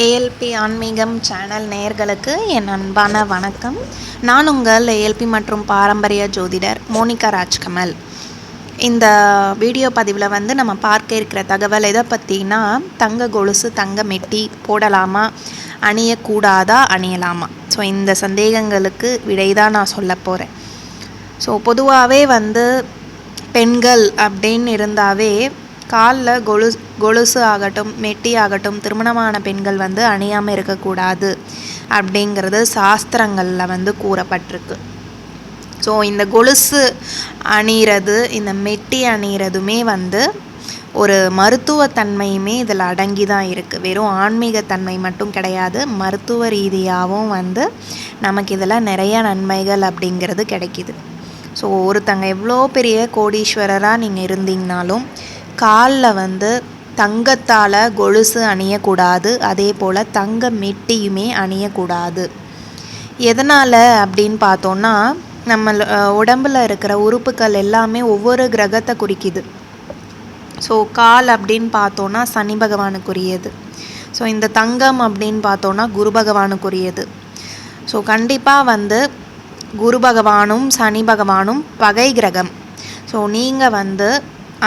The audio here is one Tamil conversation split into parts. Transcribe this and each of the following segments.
ஏஎல்பி ஆன்மீகம் சேனல் நேயர்களுக்கு என் அன்பான வணக்கம். நான் உங்கள் ஏஎல்பி மற்றும் பாரம்பரிய ஜோதிடர் மோனிகா ராஜ்கமல். இந்த வீடியோ பதிவில் வந்து நம்ம பார்க்க இருக்கிற தகவல் எதை பற்றினா தங்க கொலுசு தங்க மெட்டி போடலாமா அணியக்கூடாதா அணியலாமா? ஸோ இந்த சந்தேகங்களுக்கு விடை தான் நான் சொல்ல போகிறேன் ஸோ பொதுவாகவே வந்து பெண்கள் அப்படின்னு இருந்தாவே காலில் கொலுஸ் கொலுசு ஆகட்டும் மெட்டி ஆகட்டும் திருமணமான பெண்கள் வந்து அணியாமல் இருக்கக்கூடாது அப்படிங்கிறது சாஸ்திரங்களில் வந்து கூறப்பட்டிருக்கு. ஸோ இந்த கொலுசு அணிகிறது இந்த மெட்டி அணிகிறதுமே வந்து ஒரு மருத்துவத்தன்மையுமே இதில் அடங்கி தான் இருக்குது வெறும் ஆன்மீகத்தன்மை மட்டும் கிடையாது மருத்துவ ரீதியாகவும் வந்து நமக்கு இதில் நிறைய நன்மைகள் அப்படிங்கிறது கிடைக்கிது. ஸோ ஒருத்தங்க எவ்வளோ பெரிய கோடீஸ்வரராக நீங்கள் இருந்தீங்கனாலும் காலில் வந்து தங்கத்தால் கொலுசு அணியக்கூடாது அதே போல் தங்க மெட்டியுமே அணியக்கூடாது. எதனால் அப்படின்னு பார்த்தோன்னா நம்ம உடம்பில் இருக்கிற உறுப்புகள் எல்லாமே ஒவ்வொரு கிரகத்தை குறிக்குது. ஸோ கால் அப்படின்னு பார்த்தோன்னா சனி பகவானுக்குரியது. ஸோ இந்த தங்கம் அப்படின்னு பார்த்தோன்னா குரு பகவானுக்குரியது. ஸோ கண்டிப்பாக வந்து குரு பகவானும் சனி பகவானும் பகை கிரகம். ஸோ நீங்கள் வந்து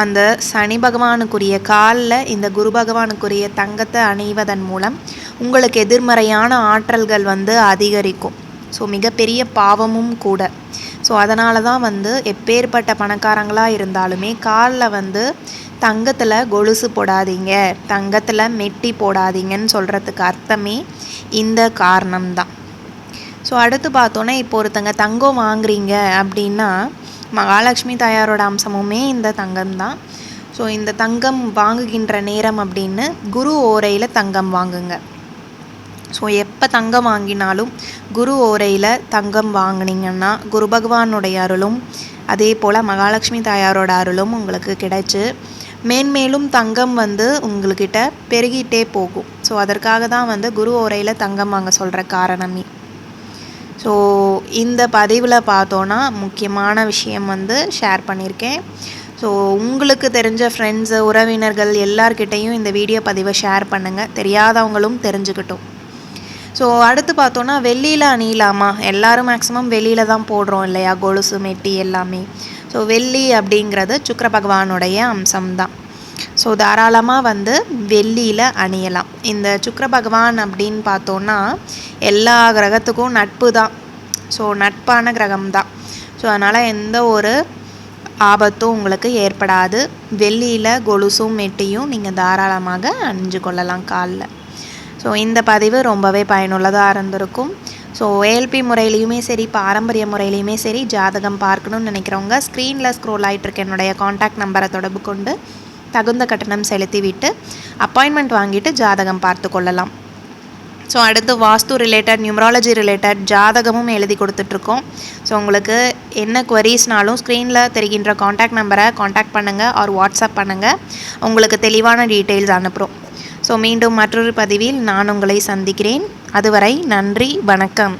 அந்த சனி பகவானுக்குரிய காலில் இந்த குரு பகவானுக்குரிய தங்கத்தை அணிவதன் மூலம் உங்களுக்கு எதிர்மறையான ஆற்றல்கள் வந்து அதிகரிக்கும். ஸோ மிகப்பெரிய பாவமும் கூட. ஸோ அதனால தான் வந்து எப்பேற்பட்ட பணக்காரங்களாக இருந்தாலுமே காலில் வந்து தங்கத்தில் கொலுசு போடாதீங்க தங்கத்தில் மெட்டி போடாதீங்கன்னு சொல்கிறதுக்கு அர்த்தமே இந்த காரணம்தான். ஸோ அடுத்து பார்த்தோன்னா இப்போ ஒருத்தங்க தங்கம் வாங்குறீங்க அப்படின்னா மகாலட்சுமி தாயாரோட அம்சமுமே இந்த தங்கம் தான் ஸோ இந்த தங்கம் வாங்குகின்ற நேரம் அப்படின்னு குரு ஓரையில் தங்கம் வாங்குங்க. ஸோ எப்போ தங்கம் வாங்கினாலும் குரு ஓரையில் தங்கம் வாங்கினீங்கன்னா குரு பகவானுடைய அருளும் அதே போல் மகாலட்சுமி தாயாரோட அருளும் உங்களுக்கு கிடைச்சி மேன்மேலும் தங்கம் வந்து உங்கள்கிட்ட பெருகிட்டே போகும். ஸோ அதற்காக தான் வந்து குரு ஓரையில் தங்கம் வாங்க சொல்கிற காரணமே. ஸோ இந்த பதிவில் பார்த்தோன்னா முக்கியமான விஷயம் வந்து ஷேர் பண்ணியிருக்கேன் ஸோ உங்களுக்கு தெரிஞ்ச ஃப்ரெண்ட்ஸு உறவினர்கள் எல்லார்கிட்டேயும் இந்த வீடியோ பதிவை ஷேர் பண்ணுங்கள் தெரியாதவங்களும் தெரிஞ்சுக்கிட்டோம். ஸோ அடுத்து பார்த்தோன்னா வெள்ளியில் அணியலாமா? எல்லோரும் மேக்ஸிமம் வெளியில் தான் போடுறோம் இல்லையா? கொலுசு மெட்டி எல்லாமே. ஸோ வெள்ளி அப்படிங்கிறது சுக்கர பகவானுடைய அம்சம்தான். ஸோ தாராளமாக வந்து வெள்ளியில் அணியலாம். இந்த சுக்கர பகவான் அப்படின்னு பார்த்தோன்னா எல்லா கிரகத்துக்கும் நட்பு தான். ஸோ நட்பான கிரகம் தான். ஸோ அதனால் எந்த ஒரு ஆபத்தும் உங்களுக்கு ஏற்படாது. வெள்ளியில் கொலுசும் மெட்டியும் நீங்கள் தாராளமாக அணிஞ்சு கொள்ளலாம் காலில். ஸோ இந்த பதிவு ரொம்பவே பயனுள்ளதாக இருந்திருக்கும். ஸோ ஏஎல்பி முறையிலையுமே சரி பாரம்பரிய முறையிலையுமே சரி ஜாதகம் பார்க்கணும்னு நினைக்கிறவங்க ஸ்க்ரீனில் ஸ்க்ரோல் ஆகிட்டுருக்க என்னுடைய காண்டாக்ட் நம்பரை தொடர்பு கொண்டு தகுந்த கட்டணம் செலுத்திவிட்டு அப்பாயின்மெண்ட் வாங்கிட்டு ஜாதகம் பார்த்து கொள்ளலாம். ஸோ அடுத்து வாஸ்து ரிலேட்டட் நியூமராலஜி ரிலேட்டட் ஜாதகமும் எழுதி கொடுத்துட்ருக்கோம். ஸோ உங்களுக்கு என்ன குவரிஸ்னாலும் ஸ்க்ரீனில் தெரிகின்ற காண்டாக்ட் நம்பரை காண்டாக்ட் பண்ணுங்கள் ஆர் வாட்ஸ்அப் பண்ணுங்கள் உங்களுக்கு தெளிவான டீட்டெயில்ஸ் அனுப்புகிறோம் ஸோ மீண்டும் மற்றொரு பதிவில் நான் உங்களை சந்திக்கிறேன். அதுவரை நன்றி வணக்கம்.